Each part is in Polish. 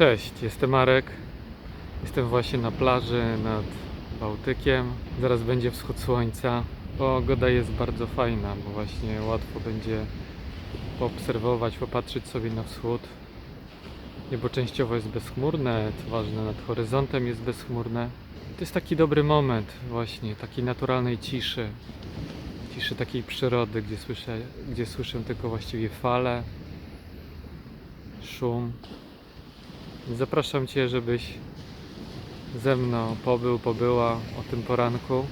Cześć, jestem Marek. Jestem właśnie na plaży nad Bałtykiem. Zaraz będzie wschód słońca. Pogoda jest bardzo fajna, bo właśnie łatwo będzie poobserwować, popatrzeć sobie na wschód. Niebo częściowo jest bezchmurne, co ważne, nad horyzontem jest bezchmurne. To jest taki dobry moment właśnie, takiej naturalnej ciszy. Ciszy takiej przyrody, gdzie słyszę, gdzie słyszę tylko właściwie fale, szum. Zapraszam Cię, żebyś ze mną pobył, pobyła o tym poranku.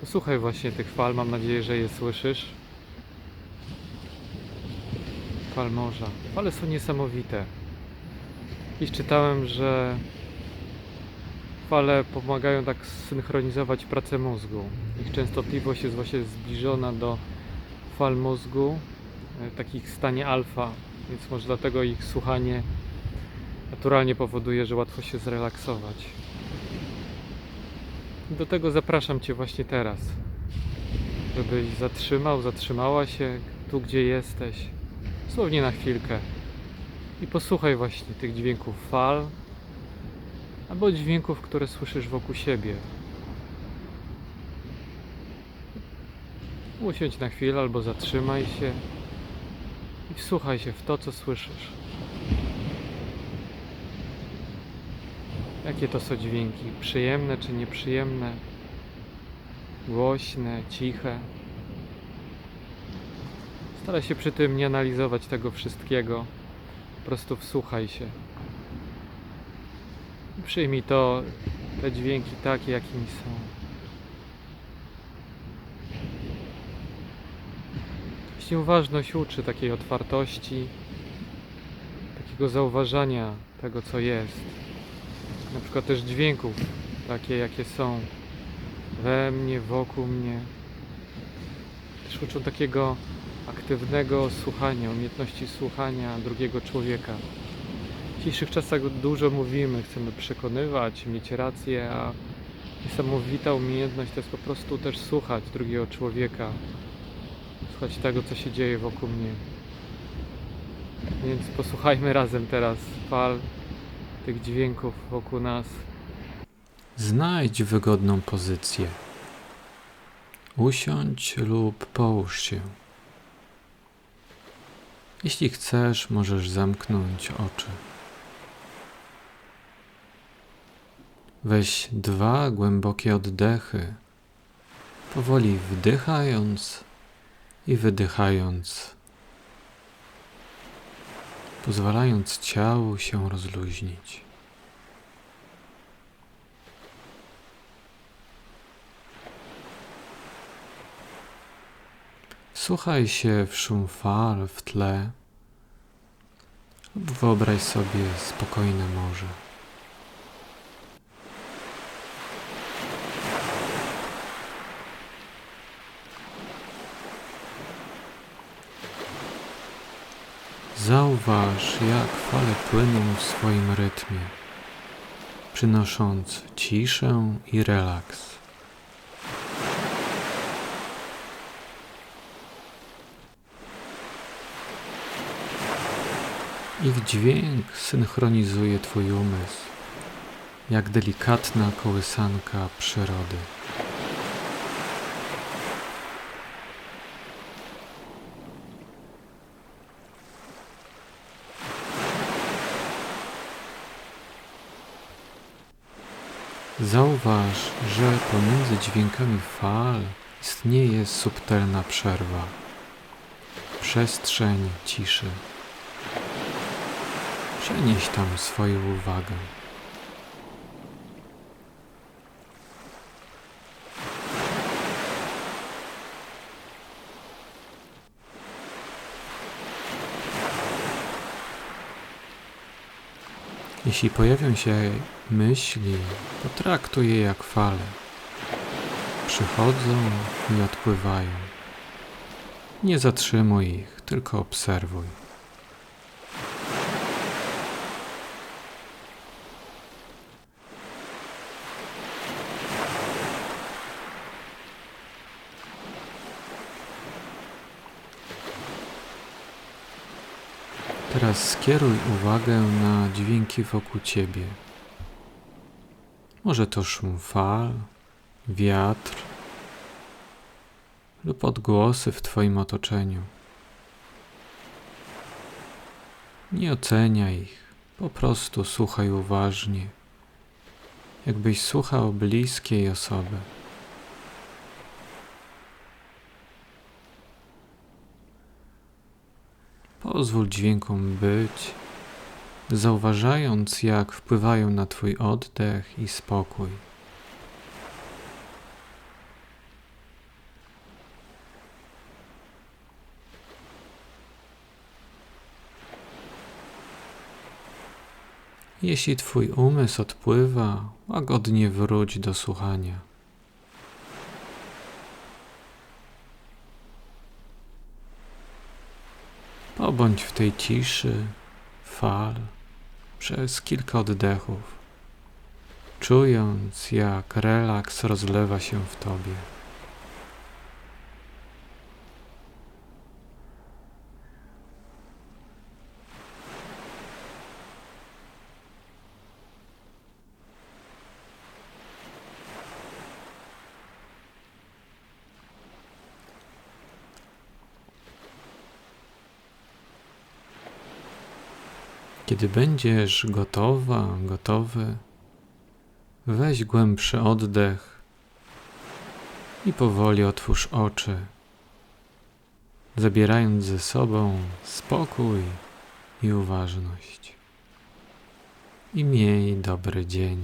Posłuchaj właśnie tych fal, mam nadzieję, że je słyszysz. Fal morza. Fale są niesamowite. Dziś czytałem, że fale pomagają tak synchronizować pracę mózgu. Ich częstotliwość jest właśnie zbliżona do fal mózgu, e, takich w stanie alfa, więc może dlatego ich słuchanie naturalnie powoduje, że łatwo się zrelaksować. Do tego zapraszam Cię właśnie teraz, żebyś zatrzymał, zatrzymała się tu, gdzie jesteś, dosłownie na chwilkę i posłuchaj właśnie tych dźwięków fal albo dźwięków, które słyszysz wokół siebie. Usiądź na chwilę albo zatrzymaj się i wsłuchaj się w to, co słyszysz. Jakie to są dźwięki? Przyjemne czy nieprzyjemne? Głośne, ciche? Staraj się przy tym nie analizować tego wszystkiego. Po prostu wsłuchaj się. Przyjmij to, te dźwięki takie, jakimi są. Właśnie uważność uczy takiej otwartości, takiego zauważania tego, co jest. Na przykład też dźwięków, takie jakie są we mnie, wokół mnie. Też uczą takiego aktywnego słuchania, umiejętności słuchania drugiego człowieka. W dzisiejszych czasach dużo mówimy, chcemy przekonywać, mieć rację, a niesamowita umiejętność to jest po prostu też słuchać drugiego człowieka, słuchać tego, co się dzieje wokół mnie. Więc posłuchajmy razem teraz fal tych dźwięków wokół nas. Znajdź wygodną pozycję. Usiądź lub połóż się. Jeśli chcesz, możesz zamknąć oczy. Weź dwa głębokie oddechy, powoli wdychając i wydychając, pozwalając ciału się rozluźnić. Słuchaj się w szum fal w tle lub wyobraź sobie spokojne morze. Zauważ, jak fale płyną w swoim rytmie, przynosząc ciszę i relaks. Ich dźwięk synchronizuje Twój umysł, jak delikatna kołysanka przyrody. Zauważ, że pomiędzy dźwiękami fal istnieje subtelna przerwa, przestrzeń ciszy. Przenieś tam swoją uwagę. Jeśli pojawią się myśli, potraktuj je jak fale. Przychodzą i odpływają. Nie zatrzymuj ich, tylko obserwuj. Teraz skieruj uwagę na dźwięki wokół ciebie. Może to szum fal, wiatr lub odgłosy w Twoim otoczeniu. Nie oceniaj ich, po prostu słuchaj uważnie, jakbyś słuchał bliskiej osoby. Pozwól dźwiękom być, zauważając, jak wpływają na Twój oddech i spokój. Jeśli Twój umysł odpływa, łagodnie wróć do słuchania. Pobądź w tej ciszy fal przez kilka oddechów, czując jak relaks rozlewa się w Tobie. Kiedy będziesz gotowa, gotowy, weź głębszy oddech i powoli otwórz oczy, zabierając ze sobą spokój i uważność. I miej dobry dzień.